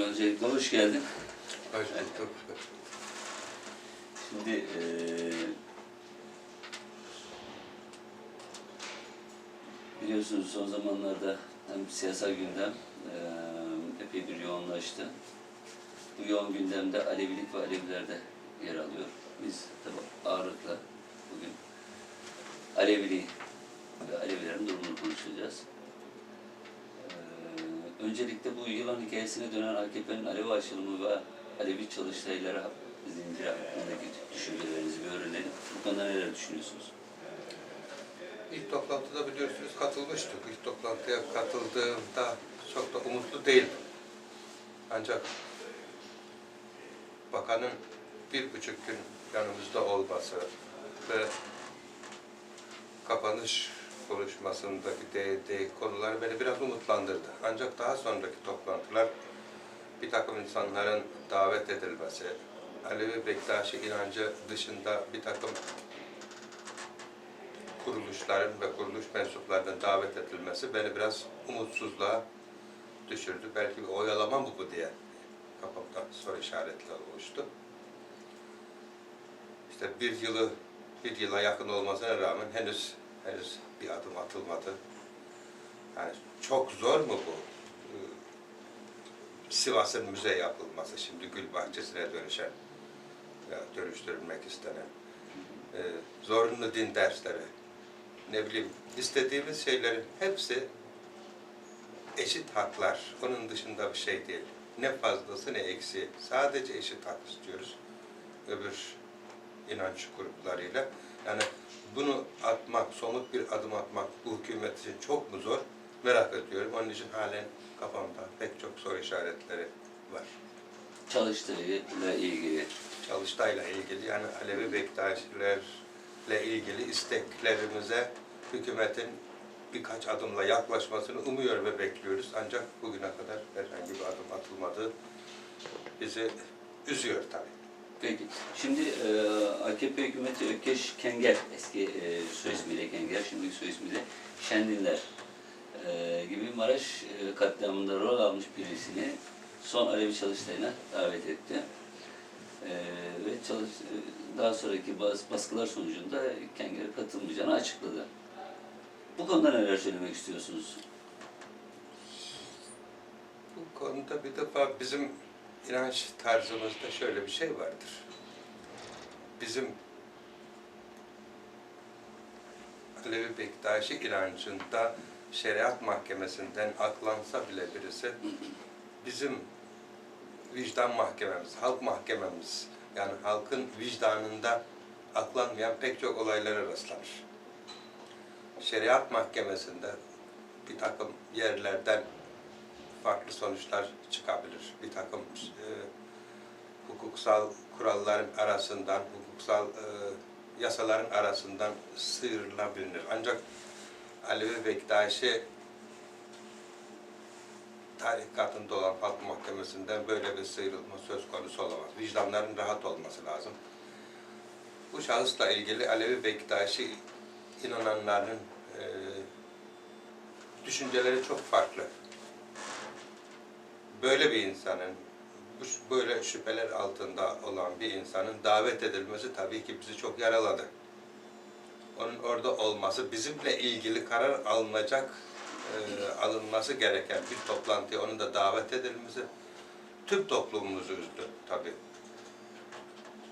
Öncelikle hoş geldin. Hoş bulduk. Şimdi eee biliyorsunuz son zamanlarda hem siyasal gündem eee epey bir yoğunlaştı. Bu yoğun gündemde Alevilik ve Aleviler de yer alıyor. Biz tabi ağırlıkla bugün Aleviliği ve Alevilerin durumunu konuşacağız. Öncelikle bu yılan hikayesine dönen AKP'nin Alevi açılımı ve Alevi çalıştayları zinciri hakkındaki düşüncelerinizi bir öğrenelim. Bu konuda neler düşünüyorsunuz? İlk toplantıda biliyorsunuz katılmıştık. İlk toplantıya katıldığımda çok da umutlu değildim. Ancak bakanın bir buçuk gün yanımızda olması ve kapanış konuşmasındaki değindiği konular beni biraz umutlandırdı. Ancak daha sonraki toplantılar bir takım insanların davet edilmesi, Alevi Bektaşi inancı dışında bir takım kuruluşların ve kuruluş mensuplarının davet edilmesi beni biraz umutsuzluğa düşürdü. Belki bir oyalama mı bu diye kafamda soru işaretleri oluştu. İşte bir yılı bir yıla yakın olmasına rağmen henüz henüz bir adım atılmadı. Yani çok zor mu bu? Ee, Sivas'ın müze yapılması, şimdi gül bahçesine dönüşen, ya dönüştürülmek istenen, e, zorunlu din dersleri, ne bileyim istediğimiz şeylerin hepsi eşit haklar. Onun dışında bir şey değil. Ne fazlası ne eksiği. Sadece eşit hak istiyoruz. Öbür inanç gruplarıyla. Yani bunu atmak, somut bir adım atmak bu hükümet için çok mu zor? Merak ediyorum. Onun için halen kafamda pek çok soru işaretleri var. Çalıştayla ilgili Çalıştay'la ilgili yani Alevi Bektaşilerle ilgili isteklerimize hükümetin birkaç adımla yaklaşmasını umuyor ve bekliyoruz. Ancak bugüne kadar herhangi bir adım atılmadığı bizi üzüyor tabii. Peki. Şimdi e, AKP hükümeti Ökeş Kenger, eski e, soy ismiyle Kenger, şimdiki soy ismiyle Şendinler e, gibi Maraş e, katliamında rol almış birisini son Alevi çalıştayına davet etti. E, ve çalış, e, daha sonraki bas, baskılar sonucunda Kenger'e katılmayacağını açıkladı. Bu konuda neler söylemek istiyorsunuz? Bu konuda bir defa bizim inanç tarzımızda şöyle bir şey vardır. Bizim Alevi Bektaşi inancında şeriat mahkemesinden aklansa bile birisi bizim vicdan mahkememiz, halk mahkememiz yani halkın vicdanında aklanmayan pek çok olaylara rastlanır. Şeriat mahkemesinde bir takım yerlerden farklı sonuçlar çıkabilir. Bir takım e, hukuksal kuralların arasından, hukuksal e, yasaların arasından sıyrılabilir. Ancak Alevi Bektaşi tarikatında olan halk mahkemesinden böyle bir sıyrılma söz konusu olamaz. Vicdanların rahat olması lazım. Bu şahısla ilgili Alevi Bektaşi inananların e, düşünceleri çok farklı böyle bir insanın, böyle şüpheler altında olan bir insanın davet edilmesi tabii ki bizi çok yaraladı. Onun orada olması, bizimle ilgili karar alınacak, e, alınması gereken bir toplantıya onun da davet edilmesi tüm toplumumuzu üzdü tabii.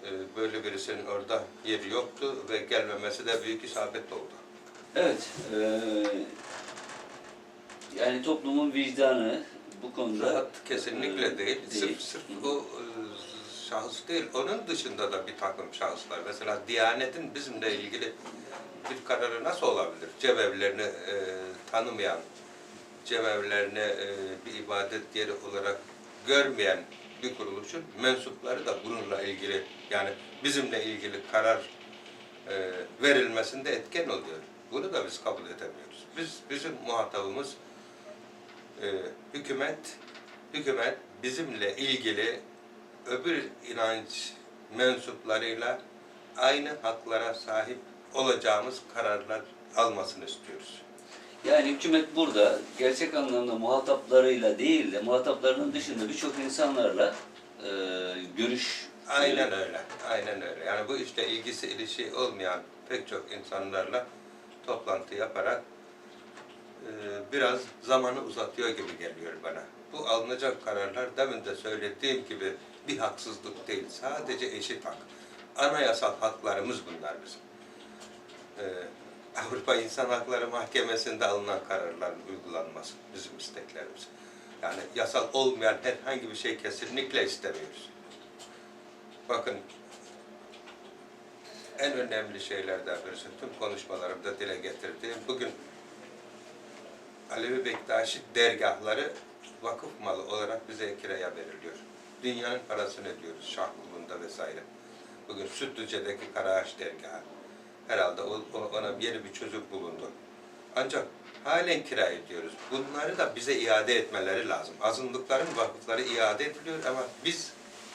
E, böyle birisinin orada yeri yoktu ve gelmemesi de büyük isabet oldu. Evet, e, yani toplumun vicdanı bu konuda Rahat kesinlikle e, değil. Sırf, sırf hı. bu e, şahıs değil. Onun dışında da bir takım şahıslar. Mesela Diyanet'in bizimle ilgili bir kararı nasıl olabilir? Cemevlerini e, tanımayan, cemevlerini e, bir ibadet yeri olarak görmeyen bir kuruluşun mensupları da bununla ilgili yani bizimle ilgili karar e, verilmesinde etken oluyor. Bunu da biz kabul edemiyoruz. Biz bizim muhatabımız e, hükümet hükümet bizimle ilgili öbür inanç mensuplarıyla aynı haklara sahip olacağımız kararlar almasını istiyoruz. Yani hükümet burada gerçek anlamda muhataplarıyla değil de muhataplarının dışında birçok insanlarla e, görüş Aynen öyle. Aynen öyle. Yani bu işte ilgisi ilişki olmayan pek çok insanlarla toplantı yaparak biraz zamanı uzatıyor gibi geliyor bana. Bu alınacak kararlar demin de söylediğim gibi bir haksızlık değil. Sadece eşit hak. Anayasal haklarımız bunlar bizim. E, Avrupa İnsan Hakları Mahkemesi'nde alınan kararların uygulanması bizim isteklerimiz. Yani yasal olmayan herhangi bir şey kesinlikle istemiyoruz. Bakın en önemli şeylerden birisi tüm konuşmalarımda dile getirdiğim bugün Alevi Bektaşi dergahları vakıf malı olarak bize kiraya veriliyor. Dünyanın parasını ödüyoruz Şahbulu'nda vesaire. Bugün Sütlüce'deki Karaağaç dergahı. Herhalde ona yeni bir çözüm bulundu. Ancak halen kira ediyoruz. Bunları da bize iade etmeleri lazım. Azınlıkların vakıfları iade ediliyor ama biz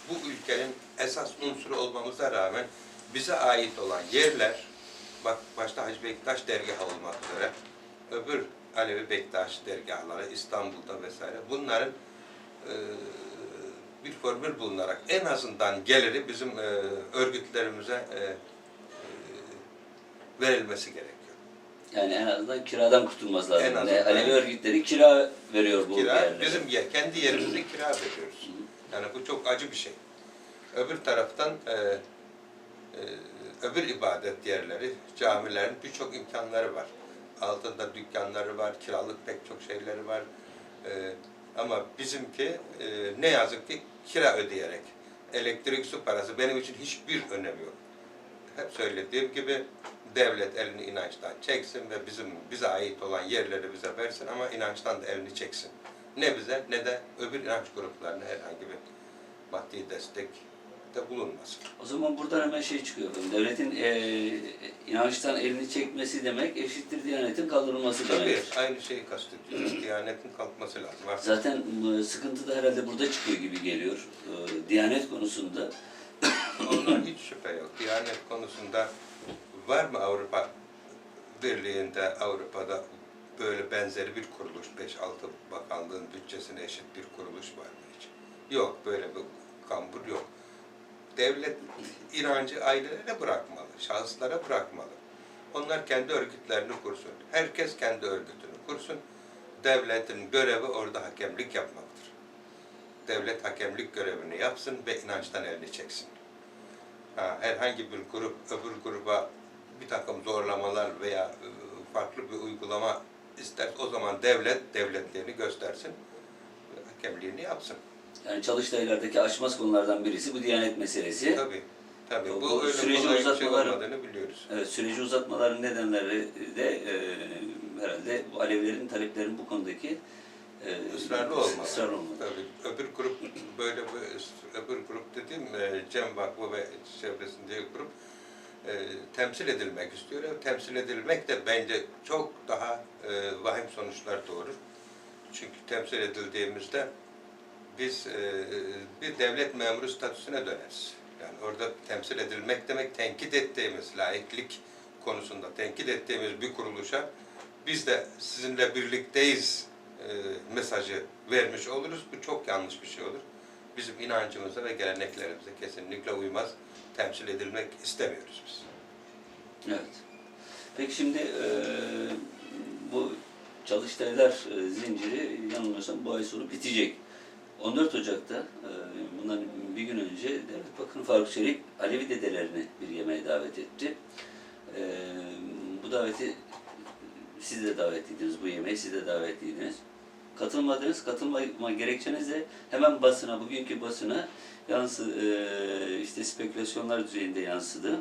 bu ülkenin esas unsuru olmamıza rağmen bize ait olan yerler, bak başta Hacı Bektaş dergahı olmak üzere, öbür Alevi Bektaş dergahları İstanbul'da vesaire bunların e, bir formül bulunarak en azından geliri bizim e, örgütlerimize e, verilmesi gerekiyor. yani en azından kiradan kurtulması lazım. En azından. Alevi örgütleri kira veriyor bu kira, yerlere. bizim ye- kendi yerimizi kira veriyoruz. Yani bu çok acı bir şey. Öbür taraftan e, e, öbür ibadet yerleri, camilerin birçok imkanları var. Altında dükkanları var, kiralık pek çok şeyleri var. E, ama bizimki e, ne yazık ki kira ödeyerek, elektrik su parası benim için hiçbir önemi yok. Hep söylediğim gibi devlet elini inançtan çeksin ve bizim bize ait olan yerleri bize versin ama inançtan da elini çeksin. Ne bize ne de öbür inanç gruplarına herhangi bir maddi destek de bulunmasın. O zaman buradan hemen şey çıkıyor. Devletin e, inançtan elini çekmesi demek eşittir Diyanet'in kaldırılması Tabii demek. aynı şeyi kastediyoruz. Diyanetin kalkması lazım. Artık Zaten e, sıkıntı da herhalde burada çıkıyor gibi geliyor. E, Diyanet konusunda. Ondan hiç şüphe yok. Diyanet konusunda var mı Avrupa Birliği'nde, Avrupa'da böyle benzeri bir kuruluş, 5-6 bakanlığın bütçesine eşit bir kuruluş var mı hiç? Yok, böyle bir kambur yok. Devlet inancı ailelere bırakmalı, şahıslara bırakmalı. Onlar kendi örgütlerini kursun. Herkes kendi örgütünü kursun. Devletin görevi orada hakemlik yapmaktır. Devlet hakemlik görevini yapsın ve inançtan elini çeksin. Ha, herhangi bir grup öbür gruba bir takım zorlamalar veya e, farklı bir uygulama ister o zaman devlet devletliğini göstersin hakemliğini yapsın. Yani Çalıştaylardaki aşmaz konulardan birisi bu Diyanet meselesi. Tabii. Tabii. Bu- Bu, öyle süreci kolay şey uzatmaları- olmadığını biliyoruz. Evet, süreci uzatmaların nedenleri de e, herhalde bu Alevilerin taleplerinin bu konudaki e, Israrlı olmalı. ısrarlı olmalı. Tabii. Öbür grup böyle bir öbür grup dediğim e, Cem Vakfı ve çevresindeki grup e, temsil edilmek istiyor. E, Temsil edilmek de bence çok daha e, vahim sonuçlar doğurur. Çünkü temsil edildiğimizde biz e, bir devlet memuru statüsüne döneriz. Yani orada temsil edilmek demek tenkit ettiğimiz, laiklik konusunda tenkit ettiğimiz bir kuruluşa biz de sizinle birlikteyiz e, mesajı vermiş oluruz. Bu çok yanlış bir şey olur. Bizim inancımıza ve geleneklerimize kesinlikle uymaz. Temsil edilmek istemiyoruz biz. Evet. Peki şimdi e, bu çalıştaylar e, zinciri yanılmıyorsam bu ay sonu bitecek. 14 Ocak'ta e, bundan bir gün önce Devlet Bakanı Faruk Çelik Alevi dedelerini bir yemeğe davet etti. E, bu daveti siz de davetliydiniz bu yemeğe, siz de davetliydiniz. Katılmadınız, katılma gerekçeniz de hemen basına, bugünkü basına yansı, e, işte spekülasyonlar düzeyinde yansıdı.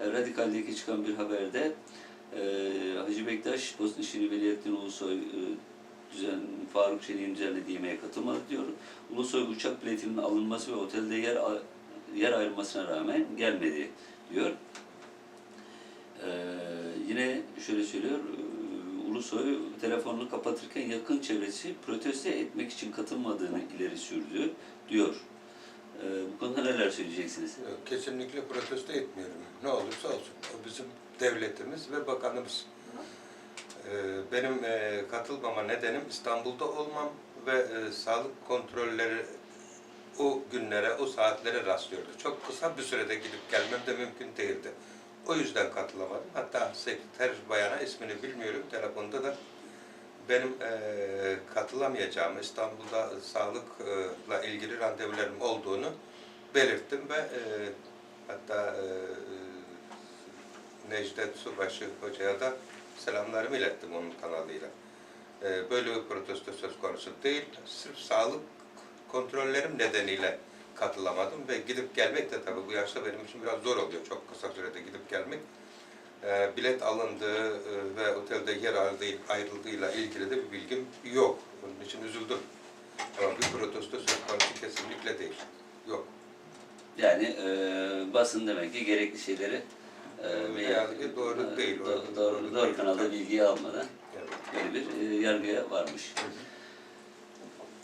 E, Radikal'deki çıkan bir haberde Hacı Bektaş, Bosna Şirin Veliahdin Ulusoy düzen, Faruk Çelik'in düzenlediği yemeğe katılmadı diyor. Ulusoy uçak biletinin alınması ve otelde yer yer ayrılmasına rağmen gelmedi diyor. E, yine şöyle söylüyor, e, Ulusoy telefonunu kapatırken yakın çevresi protesto etmek için katılmadığını ileri sürdü diyor. E, bu konuda neler söyleyeceksiniz? Kesinlikle protesto etmiyorum. Ne olursa olsun. O bizim devletimiz ve bakanımız. Ee, Benim e, katılmama nedenim İstanbul'da olmam ve e, sağlık kontrolleri o günlere, o saatlere rastlıyordu. Çok kısa bir sürede gidip gelmem de mümkün değildi. O yüzden katılamadım. Hatta sekreter bayana ismini bilmiyorum. Telefonda da benim e, katılamayacağımı, İstanbul'da sağlıkla ilgili randevularım olduğunu belirttim ve e, hatta e, Necdet Subaşı Hoca'ya da selamlarımı ilettim onun kanalıyla. E, böyle bir protesto söz konusu değil. Sırf sağlık kontrollerim nedeniyle katılamadım ve gidip gelmek de tabii bu yaşta benim için biraz zor oluyor. Çok kısa sürede gidip gelmek. E, bilet alındığı e, ve otelde yer ayrıldığı, ayrıldığıyla ilgili de bir bilgim yok. Onun için üzüldüm. Ama bir protesto söz konusu kesinlikle değil. Yok. Yani e, basın demek ki gerekli şeyleri e, veya- doğru değil, Do- doğru- doğru, doğru kanalda bilgiyi almadan Evet. böyle bir e, yargıya varmış.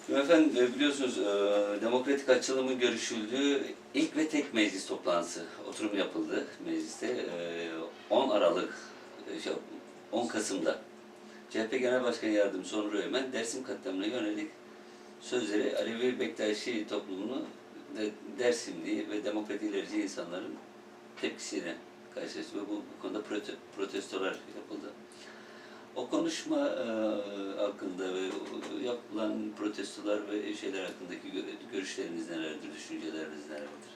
Şimdi Efendim e, biliyorsunuz e, demokratik açılımı görüşüldüğü ilk ve tek meclis toplantısı oturum yapıldı mecliste e, 10 Aralık e, şey, 10 Kasım'da. CHP Genel Başkan Yardımcısı Onur Öğmen Dersim katliamına yönelik sözleri Alevi Bektaşi toplumunu de Dersimli ve demokrat ilerici insanların tepkisiyle karşılaştı ve bu, bu konuda prote, protestolar yapıldı. O konuşma e, hakkında ve o yapılan protestolar ve şeyler hakkındaki gö- görüşleriniz nelerdir, düşünceleriniz nelerdir?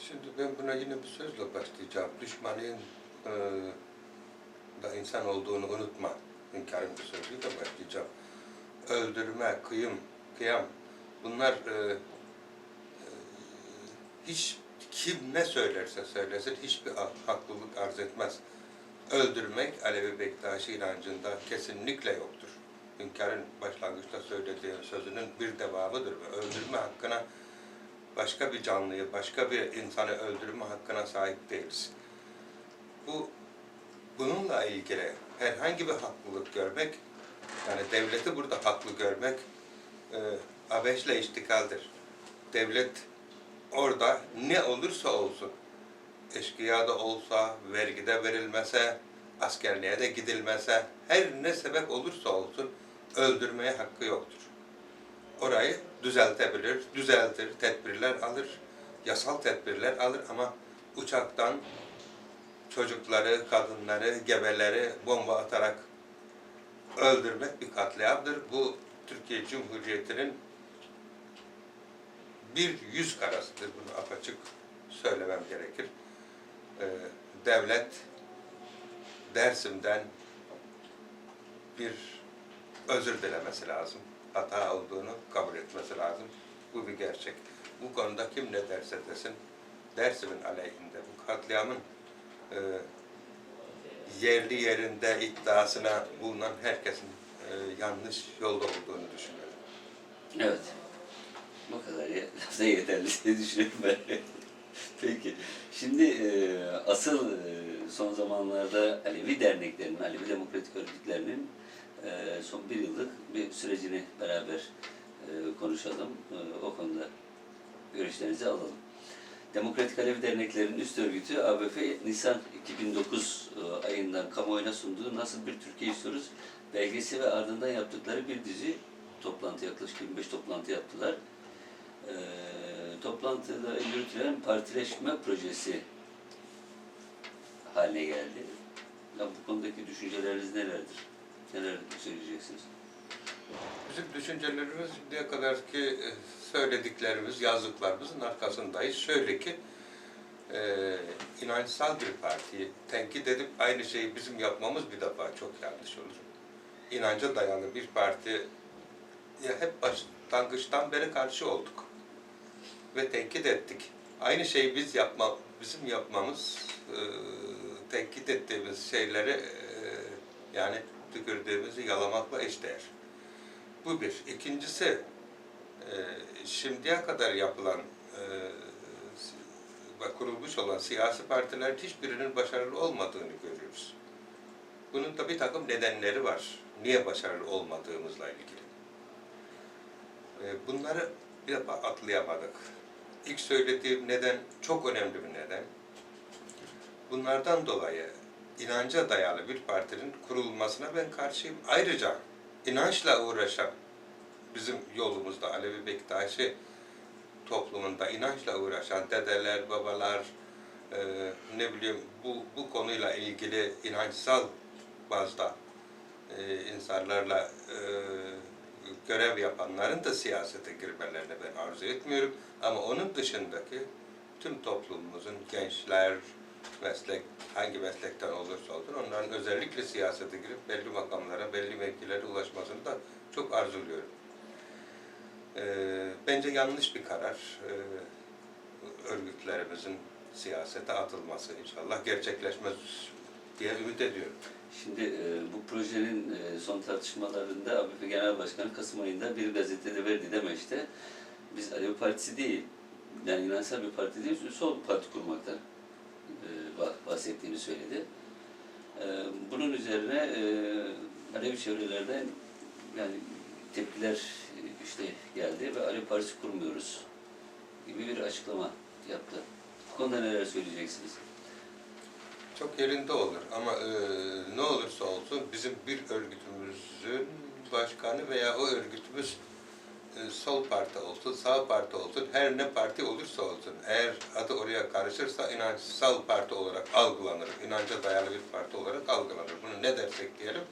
Şimdi ben buna yine bir sözle başlayacağım. Düşmanın e, da insan olduğunu unutma. İnkarın bir sözüyle başlayacağım. Öldürme, kıyım, kıyam bunlar e, e, hiç kim ne söylerse söylesin hiçbir ha- haklılık arz etmez. Öldürmek Alevi Bektaşi inancında kesinlikle yoktur. Hünkârın başlangıçta söylediği sözünün bir devamıdır ve öldürme hakkına başka bir canlıyı, başka bir insanı öldürme hakkına sahip değiliz. Bu bununla ilgili herhangi bir haklılık görmek, yani devleti burada haklı görmek e, abeşle iştikaldir. Devlet orada ne olursa olsun, eşkıya da olsa, vergide verilmese, askerliğe de gidilmese, her ne sebep olursa olsun öldürmeye hakkı yoktur orayı düzeltebilir, düzeltir, tedbirler alır, yasal tedbirler alır ama uçaktan çocukları, kadınları, gebeleri bomba atarak öldürmek bir katliamdır. Bu Türkiye Cumhuriyeti'nin bir yüz karasıdır. Bunu apaçık söylemem gerekir. Ee, devlet Dersim'den bir özür dilemesi lazım. Hata olduğunu kabul etmesi lazım. Bu bir gerçek. Bu konuda kim ne derse desin, Dersim'in aleyhinde bu katliamın e, yerli yerinde iddiasına bulunan herkesin e, yanlış yolda olduğunu düşünüyorum. Evet. Bu kadar ya. Lafta yeterli diye düşünüyorum ben. Peki. Şimdi e, asıl e, son zamanlarda Alevi derneklerinin, Alevi demokratik örgütlerinin e, son bir yıllık bir sürecini beraber e, konuşalım. E, o konuda görüşlerinizi alalım. Demokratik Alevi Derneklerinin üst örgütü ABF Nisan 2009 e, ayından kamuoyuna sunduğu Nasıl Bir Türkiye İstiyoruz belgesi ve ardından yaptıkları bir dizi toplantı, yaklaşık 25 toplantı yaptılar. E, toplantıda yürütülen partileşme projesi haline geldi. Ya bu konudaki düşünceleriniz nelerdir? Neler söyleyeceksiniz? Bizim düşüncelerimiz şimdiye kadar ki e, söylediklerimiz, yazdıklarımızın arkasındayız. Şöyle ki, e, inançsal bir partiyi tenkit edip aynı şeyi bizim yapmamız bir defa çok yanlış olur. İnanca dayalı bir parti ya hep başlangıçtan beri karşı olduk ve tenkit ettik. Aynı şeyi biz yapma, bizim yapmamız, e, tenkit ettiğimiz şeyleri e, yani tükürdüğümüzü yalamakla eşdeğer. Bu bir. İkincisi, e, şimdiye kadar yapılan e, kurulmuş olan siyasi partilerin hiçbirinin başarılı olmadığını görüyoruz. Bunun da bir takım nedenleri var. Niye başarılı olmadığımızla ilgili. E, bunları bir defa atlayamadık. İlk söylediğim neden çok önemli bir neden. Bunlardan dolayı inanca dayalı bir partinin kurulmasına ben karşıyım. Ayrıca inançla uğraşan bizim yolumuzda Alevi Bektaşi toplumunda inançla uğraşan dedeler, babalar, e, ne bileyim bu, bu konuyla ilgili inançsal bazda e, insanlarla e, görev yapanların da siyasete girmelerini ben arzu etmiyorum. Ama onun dışındaki tüm toplumumuzun gençler, meslek, hangi meslekten olursa olsun onların özellikle siyasete girip belli makamlara, belli mevkilere ulaşmasını da çok arzuluyorum. Ee, bence yanlış bir karar. Ee, örgütlerimizin siyasete atılması inşallah gerçekleşmez diye ümit ediyorum. Şimdi e, bu projenin e, son tartışmalarında ABP Genel Başkanı Kasım ayında bir gazetede verdiği demeçte biz Alevi Partisi değil, yani inansal bir parti değil, sol parti kurmaktan e, bah- bahsettiğini söyledi. E, bunun üzerine e, Alevi çevrelerden yani tepkiler e, işte geldi ve Alevi Partisi kurmuyoruz gibi bir açıklama yaptı. Bu konuda neler söyleyeceksiniz? Çok yerinde olur ama e, ne olursa olsun bizim bir örgütümüzün başkanı veya o örgütümüz e, sol parti olsun, sağ parti olsun, her ne parti olursa olsun, eğer adı oraya karışırsa inançsal parti olarak algılanır, inanca dayalı bir parti olarak algılanır. Bunu ne dersek diyelim,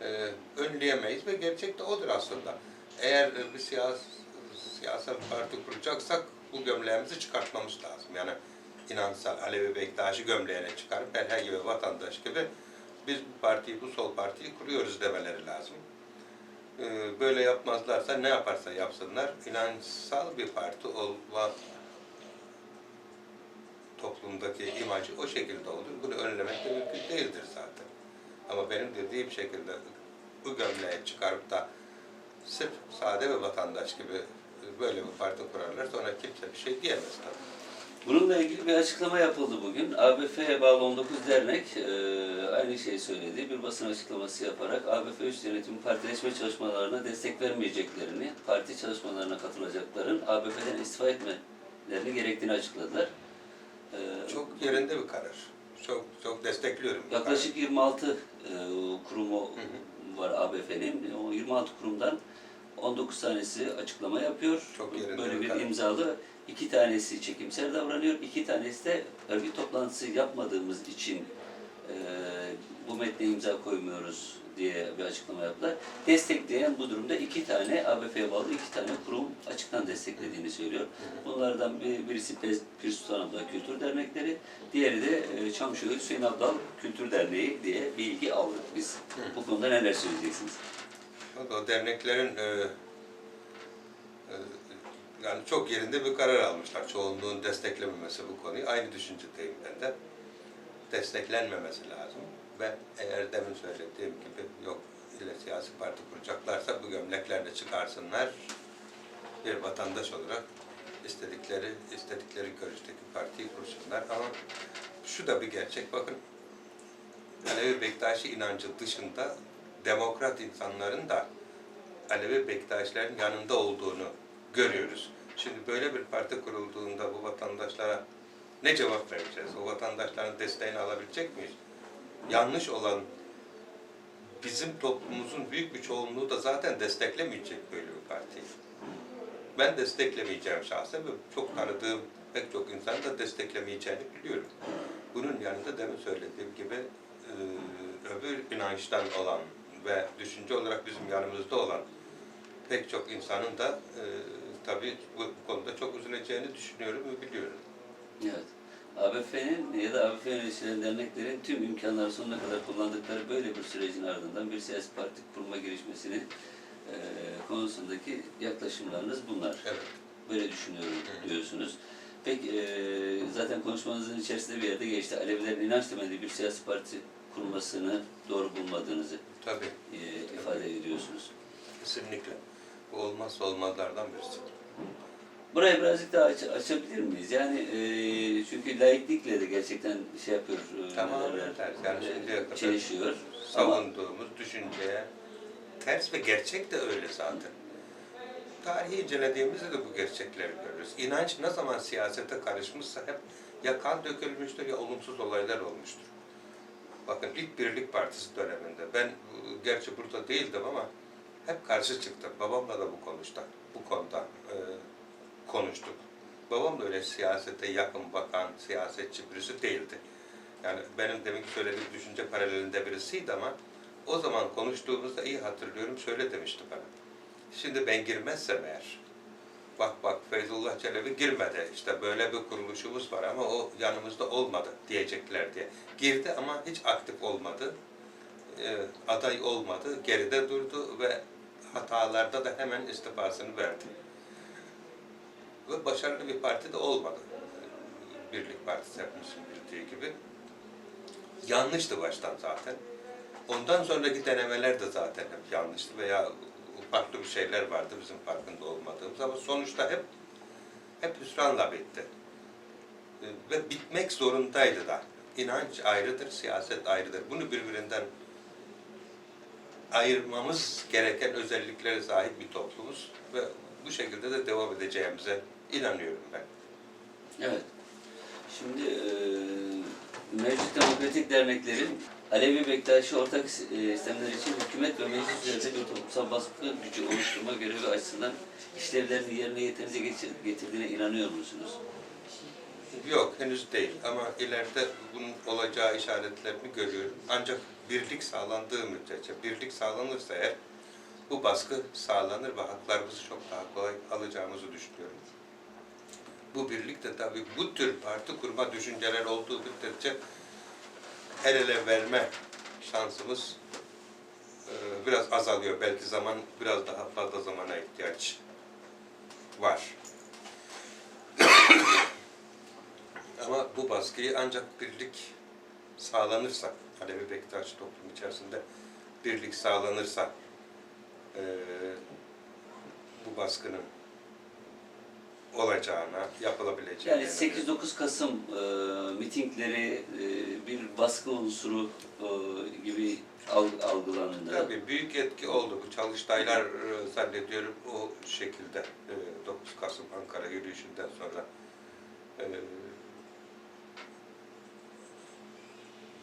e, önleyemeyiz ve gerçek de odur aslında. Eğer e, bir siyasi, siyasal parti kuracaksak bu gömleğimizi çıkartmamız lazım. Yani inansal Alevi Bektaşi gömleğine çıkarıp herhangi bir vatandaş gibi biz bu partiyi, bu sol partiyi kuruyoruz demeleri lazım. Ee, Böyle yapmazlarsa ne yaparsa yapsınlar, inançsal bir parti olma toplumdaki imajı o şekilde olur. Bunu önlemek de mümkün değildir zaten. Ama benim dediğim şekilde bu gömleği çıkarıp da sırf sade bir vatandaş gibi böyle bir parti kurarlar sonra kimse bir şey diyemez tabii. Bununla ilgili bir açıklama yapıldı bugün. ABF'ye bağlı 19 dernek e, aynı şeyi söyledi. Bir basın açıklaması yaparak ABF üst yönetimi partileşme çalışmalarına destek vermeyeceklerini, parti çalışmalarına katılacakların ABF'den istifa etmelerini gerektiğini açıkladılar. E, Çok yerinde bir karar. Çok çok destekliyorum. Yaklaşık 26 e, kurumu Hı var ABF'nin. O 26 kurumdan 19 tanesi açıklama yapıyor. Çok yerinde Böyle bir bir karar. imzalı. İki tanesi çekimsel davranıyor. iki tanesi de örgüt toplantısı yapmadığımız için e, bu metne imza koymuyoruz diye bir açıklama yaptılar. Destekleyen bu durumda iki tane ABF'ye bağlı iki tane kurum açıktan desteklediğini söylüyor. Bunlardan bir, birisi Pir Sultan Abdal Kültür Dernekleri, diğeri de e, Çamşehir Hüseyin Abdal Kültür Derneği diye bilgi aldık biz. Bu konuda neler söyleyeceksiniz? Da derneklerin e, e, yani çok yerinde bir karar almışlar. Çoğunluğun desteklememesi bu konuyu. Aynı düşüncedeyim ben de. Desteklenmemesi lazım. Ve eğer demin söylediğim gibi yok ile siyasi parti kuracaklarsa bu gömleklerini çıkarsınlar. Bir vatandaş olarak istedikleri istedikleri görüşteki partiyi kursunlar. Ama şu da bir gerçek. Bakın Alevi Bektaşi inancı dışında demokrat insanların da Alevi Bektaşilerin yanında olduğunu görüyoruz. Şimdi böyle bir parti kurulduğunda bu vatandaşlara ne cevap vereceğiz? O vatandaşların desteğini alabilecek miyiz? Yanlış olan bizim toplumumuzun büyük bir çoğunluğu da zaten desteklemeyecek böyle bir partiyi. Ben desteklemeyeceğim şahsen ve çok tanıdığım pek çok insan da desteklemeyeceğini biliyorum. Bunun yanında demin söylediğim gibi öbür inançtan olan ve düşünce olarak bizim yanımızda olan pek çok insanın da e, tabii bu konuda çok üzüleceğini düşünüyorum ve biliyorum. Evet. ABF'nin ya da ABF yöneticileri derneklerin tüm imkanları sonuna kadar kullandıkları böyle bir sürecin ardından bir siyasi parti kurma girişmesinin e, konusundaki yaklaşımlarınız bunlar. Evet. Böyle düşünüyorum Hı. diyorsunuz. Peki e, zaten konuşmanızın içerisinde bir yerde geçti. Alevilerin inanç temelli bir siyasi parti kurmasını doğru bulmadığınızı Tabii. e, ifade ediyorsunuz. Kesinlikle. Olmazsa olmazlardan birisi. Burayı birazcık daha aç- açabilir miyiz? Yani e, çünkü laiklikle de gerçekten şey yapıyor. e, Tamamen neler- ters. Yani e, şimdiye kadar çelişiyor. Ama savunduğumuz düşünceye ters ve gerçek de öyle zaten. Tarihi incelediğimizde de bu gerçekleri görürüz. İnanç ne zaman siyasete karışmışsa hep ya kan dökülmüştür ya olumsuz olaylar olmuştur. Bakın ilk Birlik Partisi döneminde ben e, gerçi burada değildim ama hep karşı çıktım. Babamla da bu konuşta, bu konuda e, konuştuk. Babam da öyle siyasete yakın bakan siyasetçi birisi değildi. Yani benim demin söylediğim düşünce paralelinde birisiydi ama o zaman konuştuğumuzda iyi hatırlıyorum şöyle demişti bana. Şimdi ben girmezsem eğer, bak bak Feyzullah Çelebi girmedi, işte böyle bir kuruluşumuz var ama o yanımızda olmadı diyecekler diye. Girdi ama hiç aktif olmadı, Ee, aday olmadı, geride durdu ve hatalarda da hemen istifasını verdi. Ve başarılı bir parti de olmadı. Birlik Partisi hepimizin bildiği gibi. Yanlıştı baştan zaten. Ondan sonraki denemeler de zaten hep yanlıştı veya farklı bir şeyler vardı bizim farkında olmadığımız ama sonuçta hep hep hüsranla bitti. Ee, Ve bitmek zorundaydı da. İnanç ayrıdır, siyaset ayrıdır. Bunu birbirinden ayırmamız gereken özelliklere sahip bir toplumuz ve bu şekilde de devam edeceğimize inanıyorum ben. Evet. Şimdi e, mevcut demokratik derneklerin Alevi Bektaşi ortak sistemler için hükümet ve meclis üzerinde bir toplumsal baskı gücü oluşturma görevi açısından işlevlerini yerine getir- getirdiğine inanıyor musunuz? Yok henüz değil ama ileride bunun olacağı işaretlerini görüyorum. Ancak birlik sağlandığı müddetçe, birlik sağlanırsa eğer bu baskı sağlanır ve haklarımızı çok daha kolay alacağımızı düşünüyorum. Bu birlik de tabii bu tür parti kurma düşünceler olduğu müddetçe el ele verme şansımız e, biraz azalıyor. Belki zaman biraz daha fazla zamana ihtiyaç var. Ama bu baskıyı ancak birlik sağlanırsa, Alevi Bektaş toplum içerisinde birlik sağlanırsa eee, bu baskının olacağına, yapılabileceğine. Yani 8-9 Kasım e, mitingleri e, bir baskı unsuru e, gibi alg- algılandı. Tabii büyük etki oldu. Bu çalıştaylar e, zannediyorum o şekilde e, 9 Kasım Ankara yürüyüşünden sonra e,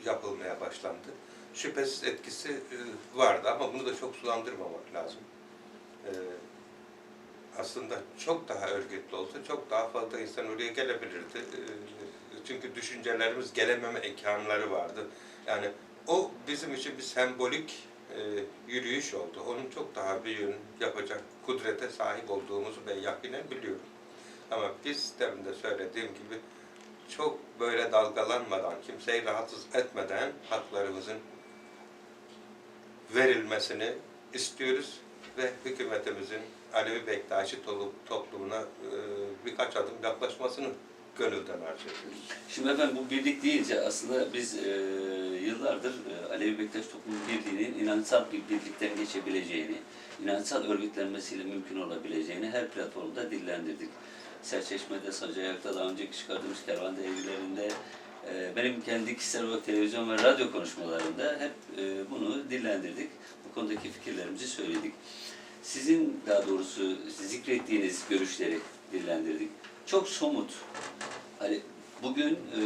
yapılmaya başlandı. Şüphesiz etkisi e, vardı ama bunu da çok sulandırmamak lazım. E, aslında çok daha örgütlü olsa çok daha fazla insan oraya gelebilirdi. E, çünkü düşüncelerimiz gelememe imkanları vardı. Yani o bizim için bir sembolik yürüyüş oldu. Onun çok daha büyüğünü yapacak kudrete sahip olduğumuzu ben yakinen biliyorum. Ama biz demin de söylediğim gibi çok böyle dalgalanmadan, kimseyi rahatsız etmeden haklarımızın verilmesini istiyoruz ve hükümetimizin Alevi Bektaşi toplumuna e, birkaç adım yaklaşmasını gönülden arzu ediyoruz. Şimdi efendim bu birlik deyince aslında biz e, yıllardır e, Alevi Bektaş Toplum Birliği'nin inançsal bir birlikten geçebileceğini, inançsal örgütlenmesiyle mümkün olabileceğini her platformda dillendirdik. Serçeşme'de, Sacayak'ta daha önceki çıkardığımız kervan dergilerinde, e, benim kendi kişisel olarak televizyon ve radyo konuşmalarımda hep e, bunu dillendirdik. Bu konudaki fikirlerimizi söyledik. Sizin daha doğrusu zikrettiğiniz görüşleri dillendirdik. Çok somut, Hani bugün e,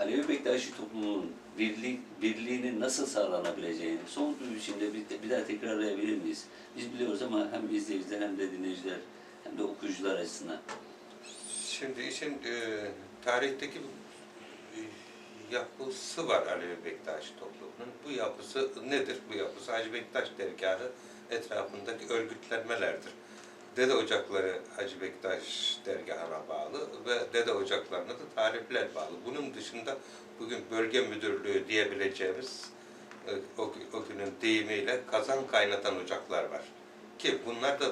Alevi Bektaşi toplumunun birliği, birliğinin nasıl sağlanabileceğini somut bir biçimde bir, bir daha tekrarlayabilir miyiz? Biz biliyoruz ama hem izleyiciler hem de dinleyiciler hem de okuyucular açısından. Şimdi işin e, tarihteki e, yapısı var Alevi Bektaşi toplumunun. Bu yapısı nedir? Bu yapısı Hacı Bektaş dergahı etrafındaki örgütlenmelerdir. Dede Ocakları Hacı Bektaş dergahına bağlı ve Dede Ocaklarına da tarifler bağlı. Bunun dışında bugün bölge müdürlüğü diyebileceğimiz e, o, o günün deyimiyle kazan kaynatan ocaklar var. Ki bunlar da e,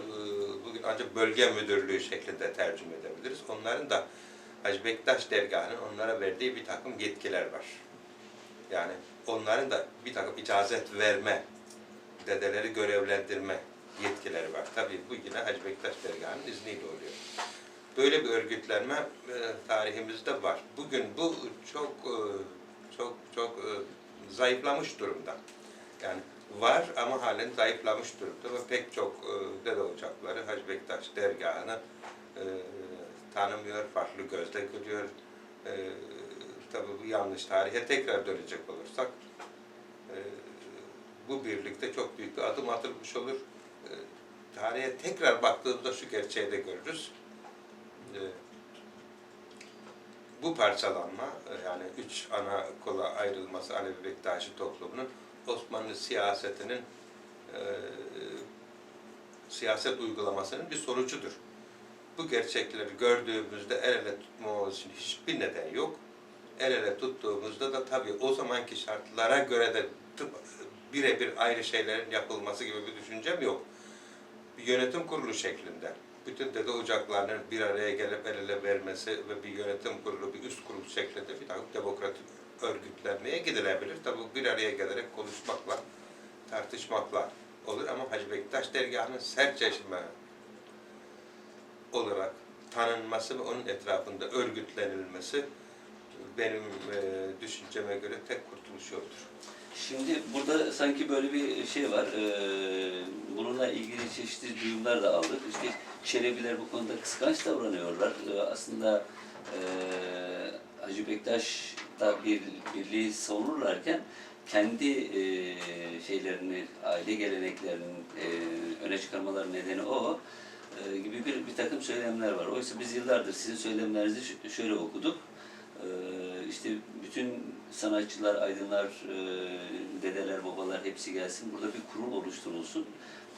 bugün ancak bölge müdürlüğü şeklinde tercüme edebiliriz. Onların da Hacı Bektaş dergahının onlara verdiği bir takım yetkiler var. Yani onların da bir takım icazet verme, dedeleri görevlendirme yetkileri var. Tabii bu yine Hacı Bektaş dergahının izniyle oluyor. Böyle bir örgütlenme e, tarihimizde var. Bugün bu çok e, çok çok e, zayıflamış durumda. Yani var ama halen zayıflamış durumda ve pek çok e, dede ocakları Hacı Bektaş dergahını e, tanımıyor, farklı gözle görüyor. E, tabii bu yanlış tarihe tekrar dönecek olursak e, bu birlikte çok büyük bir adım atılmış olur. E, tarihe tekrar baktığımızda şu gerçeği de görürüz. E, bu parçalanma e, yani üç ana kola ayrılması Alevi Bektaşi toplumunun Osmanlı siyasetinin e, siyaset uygulamasının bir sonucudur. Bu gerçekleri gördüğümüzde el ele tutmamız için hiçbir neden yok. El ele tuttuğumuzda da tabii o zamanki şartlara göre de birebir ayrı şeylerin yapılması gibi bir düşüncem yok. Bir yönetim kurulu şeklinde bütün dede ocaklarının bir araya gelip el ele vermesi ve bir yönetim kurulu, bir üst kurul şeklinde bir takım demokratik örgütlenmeye gidilebilir. Tabii bu bir araya gelerek konuşmakla, tartışmakla olur ama Hacı Bektaş dergahının sertçeşme olarak tanınması ve onun etrafında örgütlenilmesi benim e, düşünceme göre tek kurtuluş yoldur. Şimdi burada sanki böyle bir şey var. Ee, bununla ilgili çeşitli duyumlar da aldık. İşte Çelebiler bu konuda kıskanç davranıyorlar. Ee, aslında e, Hacı Bektaş da bir birliği savunurlarken kendi e, şeylerini, aile geleneklerinin e, öne çıkarmaları nedeni o e, gibi bir, bir takım söylemler var. Oysa biz yıllardır sizin söylemlerinizi şöyle okuduk. Ee, işte bütün sanatçılar, aydınlar, e, dedeler, babalar hepsi gelsin. Burada bir kurul oluşturulsun.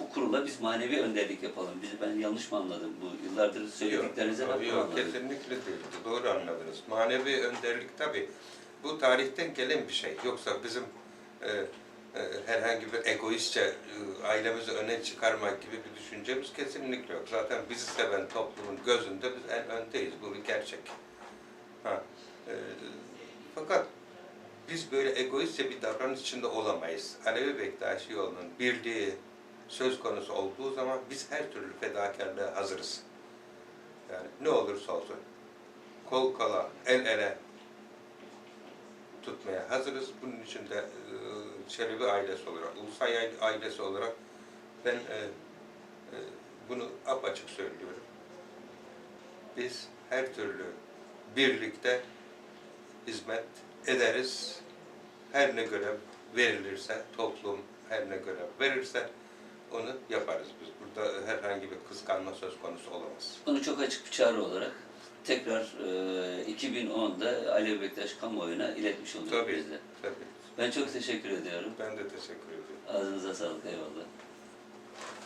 Bu kurula biz manevi önderlik yapalım. Biz, ben yanlış mı anladım? Bu yıllardır söylediklerinize Yok, ben yok, anladım. kesinlikle değil. Doğru anladınız. Manevi önderlik tabii bu tarihten gelen bir şey. Yoksa bizim e, e, herhangi bir egoistçe e, ailemizi öne çıkarmak gibi bir düşüncemiz kesinlikle yok. Zaten bizi seven toplumun gözünde biz en öndeyiz. Bu bir gerçek. Ha, e, fakat biz böyle egoistçe bir davranış içinde olamayız. Alevi Bektaşi yolunun birliği söz konusu olduğu zaman biz her türlü fedakarlığa hazırız. Yani ne olursa olsun kol kola, el ele tutmaya hazırız. Bunun için de Çelebi ailesi olarak, Ulusay ailesi olarak ben e, e, bunu apaçık söylüyorum. Biz her türlü birlikte hizmet ederiz. Her ne görev verilirse, toplum her ne görev verirse onu yaparız biz. Burada herhangi bir kıskanma söz konusu olamaz. Bunu çok açık bir çağrı olarak tekrar e, 2010'da Ali Bektaş kamuoyuna iletmiş olduk Tabii, biz de. tabii. Ben çok teşekkür ediyorum. Ben de teşekkür ediyorum. Ağzınıza sağlık. Eyvallah.